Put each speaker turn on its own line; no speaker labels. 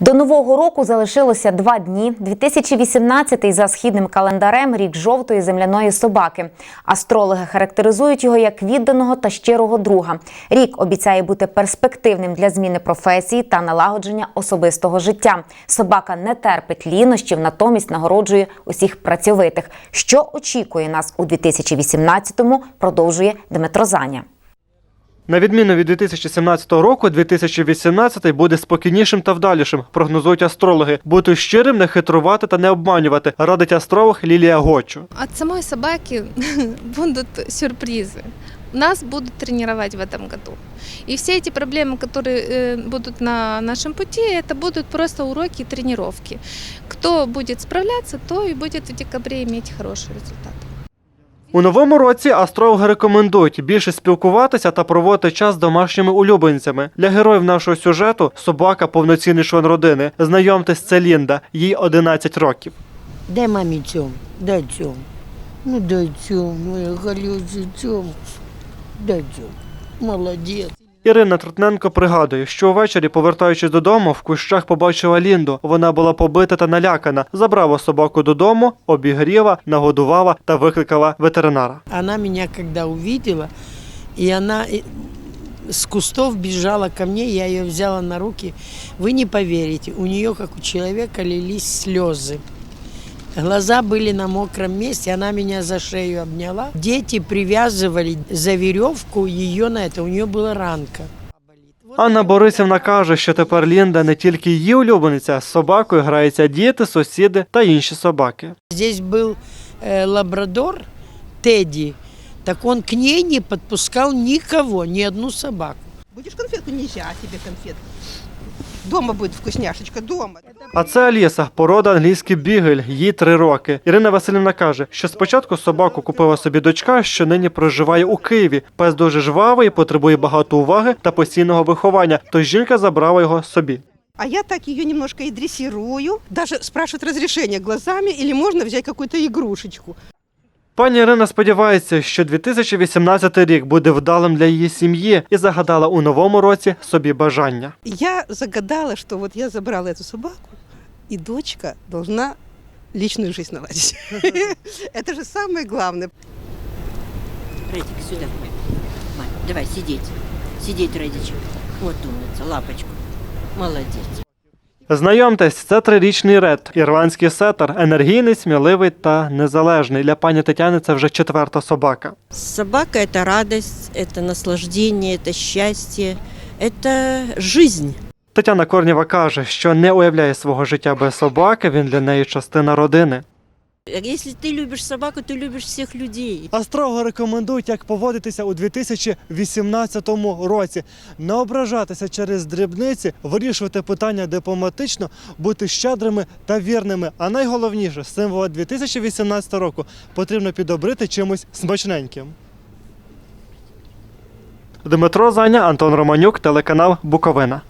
До нового року залишилося два дні. 2018-й за східним календарем рік жовтої земляної собаки. Астрологи характеризують його як відданого та щирого друга. Рік обіцяє бути перспективним для зміни професії та налагодження особистого життя. Собака не терпить лінощів, натомість нагороджує усіх працьовитих. Що очікує нас у 2018-му, продовжує Дмитро Заня.
На відміну від 2017 року, 2018 буде спокійнішим та вдалішим, прогнозують астрологи. Бути щирим, не хитрувати та не обманювати, радить астролог Лілія Гочу.
От самой собаки будут сюрпризы. Нас будут тренировать в этом году. И все эти проблемы, которые э, будут на нашем пути, это будут просто уроки и тренировки. Кто будет справляться, то и будет в декабре иметь хороший результат.
У новому році астрологи рекомендують більше спілкуватися та проводити час з домашніми улюбленцями. Для героїв нашого сюжету собака повноцінний член родини. Знайомтесь, це Лінда, їй 11 років.
Де мамі цьому? дай цьому. Ну дай цьому, моя галюзі цьому. Дай цьому. Молодец.
Ірина Трутненко пригадує, що увечері, повертаючись додому, в кущах побачила Лінду. Вона була побита та налякана. Забрала собаку додому, обігріла, нагодувала та викликала ветеринара.
Она меня когда увидела, и она э, с кустов бежала ко мне, я ее взяла на руки. Вы не поверите, у нее, как у человека, лились слезы. Глаза были на мокром месте, она меня за шею обняла. Дети привязывали за веревку ее на это, у нее была ранка.
Анна Борисівна каже, що тепер Лінда не тільки її улюблениця, з собакою граються діти, сусіди та інші собаки.
Здесь был э, лабрадор Тедди, так он к ней не подпускал никого, ни одну собаку.
Будешь конфетку, нельзя тебе конфетку. Дома будет вкусняшечка, дома.
А це Аліса, порода англійський бігель, їй три роки. Ірина Васильівна каже, що спочатку собаку купила собі дочка, що нині проживає у Києві. Пес дуже жвавий, потребує багато уваги та постійного виховання. Тож жінка забрала його собі.
А я так ее немножко и дрессирую. Даже спрашивают разрешение глазами или можно взять какую-то игрушечку.
Пані Ірина сподівається, що 2018 рік буде вдалим для її сім'ї і загадала у новому році собі бажання.
Я загадала, что вот я забрала эту собаку, и дочка должна личную жизнь наладить. Это же самое главное.
Радик, сюда. Мать, давай сидеть. Сидеть, Радичек. Вот умница, лапочку. Молодец.
Знайомтесь, це трирічний ред, ірландський сетер, енергійний, сміливий та незалежний. Для пані Тетяни це вже четверта собака.
Собака – это радость, это наслаждение, это счастье, это жизнь.
Тетяна Корнєва каже, що не уявляє свого життя без собаки. Він для неї частина родини.
Если ты любишь собаку, ты любишь всех людей.
Астрологи рекомендують, як поводитися у 2018 році, не ображатися через дрібниці, вирішувати питання дипломатично, бути щедрими та вірними. А найголовніше символа 2018 року потрібно підобрити чимось смачненьким. Дмитро Заня, Антон Романюк, телеканал Буковина.